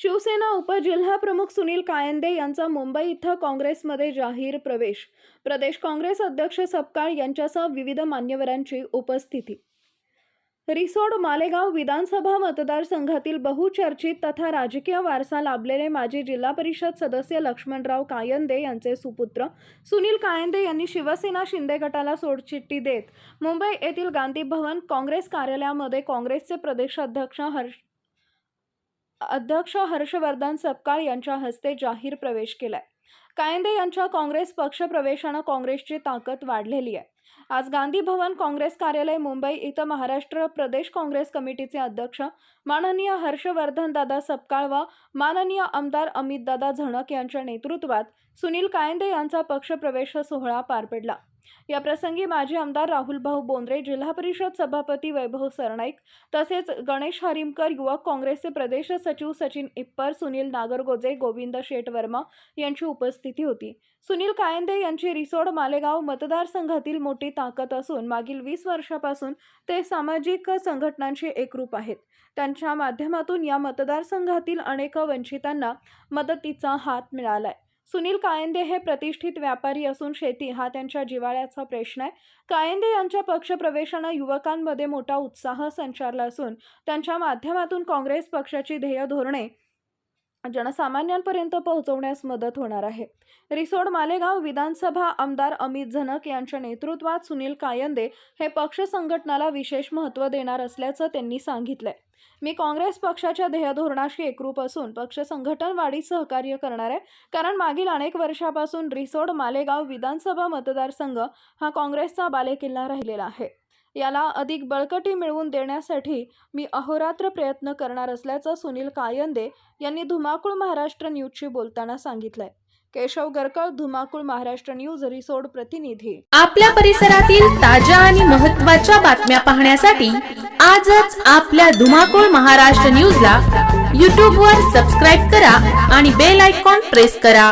शिवसेना उपजिल्हा प्रमुख सुनील कायंदे यांचा मुंबई इथं काँग्रेसमध्ये जाहीर प्रवेश. प्रदेश काँग्रेस अध्यक्ष सपकाळ यांच्यासह विविध मान्यवरांची उपस्थिती. रिसोड मालेगाव विधानसभा मतदारसंघातील बहुचर्चित तथा राजकीय वारसा लाभलेले माजी जिल्हा परिषद सदस्य लक्ष्मणराव कायंदे यांचे सुपुत्र सुनील कायंदे यांनी शिवसेना शिंदे गटाला सोडचिठ्ठी देत मुंबई येथील गांधी भवन काँग्रेस कार्यालयामध्ये काँग्रेसचे प्रदेशाध्यक्ष हर्ष अध्यक्ष हर्षवर्धन सपकाळ यांच्या हस्ते जाहीर प्रवेश केलाय. कायंदे यांच्या काँग्रेस पक्षप्रवेशानं काँग्रेसची ताकद वाढलेली आहे. आज गांधी भवन काँग्रेस कार्यालय मुंबई इथं महाराष्ट्र प्रदेश काँग्रेस कमिटीचे अध्यक्ष माननीय हर्षवर्धन दादा सपकाळ व माननीय आमदार अमितदादा झणक यांच्या नेतृत्वात सुनील कायंदे यांचा पक्षप्रवेश सोहळा पार पडला. या प्रसंगी माजी आमदार राहुल भाऊ बोंद्रे जिल्हा परिषद सभापती वैभव सरनाईक तसेच गणेश हरिमकर युवक काँग्रेसचे प्रदेश सचिव सचिन इप्पर सुनील नागरगोजे गोविंद शेठ वर्मा यांची उपस्थिती होती. सुनील कायंदे यांची रिसोड मालेगाव मतदारसंघातील मोठी ताकद असून मागील वीस वर्षापासून ते सामाजिक संघटनांशी एकरूप आहेत. त्यांच्या माध्यमातून या मतदारसंघातील अनेक वंचितांना मदतीचा हात मिळालाय. सुनील कायंदे हे प्रतिष्ठित व्यापारी असून शेती हा त्यांच्या जिव्हाळ्याचा प्रश्न आहे. कायंदे यांच्या पक्षप्रवेशानं युवकांमध्ये मोठा उत्साह संचारला असून त्यांच्या माध्यमातून काँग्रेस पक्षाची ध्येय धोरणे जनसामान्यांपर्यंत पोहोचवण्यास मदत होणार आहे. रिसोड मालेगाव विधानसभा आमदार अमित झनक यांच्या नेतृत्वात सुनील कायंदे हे पक्ष संघटनाला विशेष महत्त्व देणार असल्याचं त्यांनी सांगितलंय. मी काँग्रेस पक्षाच्या ध्येयधोरणाशी एकरूप असून पक्ष संघटन वाढीत सहकार्य करणार आहे कारण मागील अनेक वर्षापासून रिसोड मालेगाव विधानसभा मतदारसंघ हा काँग्रेसचा बालेकिल्ला राहिलेला आहे. याला अधिक बळकटी मिळवून देण्यासाठी मी अहोरात्र प्रयत्न करणार असल्याचं सुनील कायंदे यांनी धुमाकूळ महाराष्ट्र न्यूजशी बोलताना सांगितलंय. केशव गरकळ धुमाकूळ महाराष्ट्र न्यूज रिसोड प्रतिनिधी. आपल्या परिसरातील ताज्या आणि महत्त्वाच्या बातम्या पाहण्यासाठी आजच आपल्या धुमाकूळ महाराष्ट्र न्यूजला यूट्यूबवर वर सबस्क्राईब करा आणि बेल आयकॉन प्रेस करा.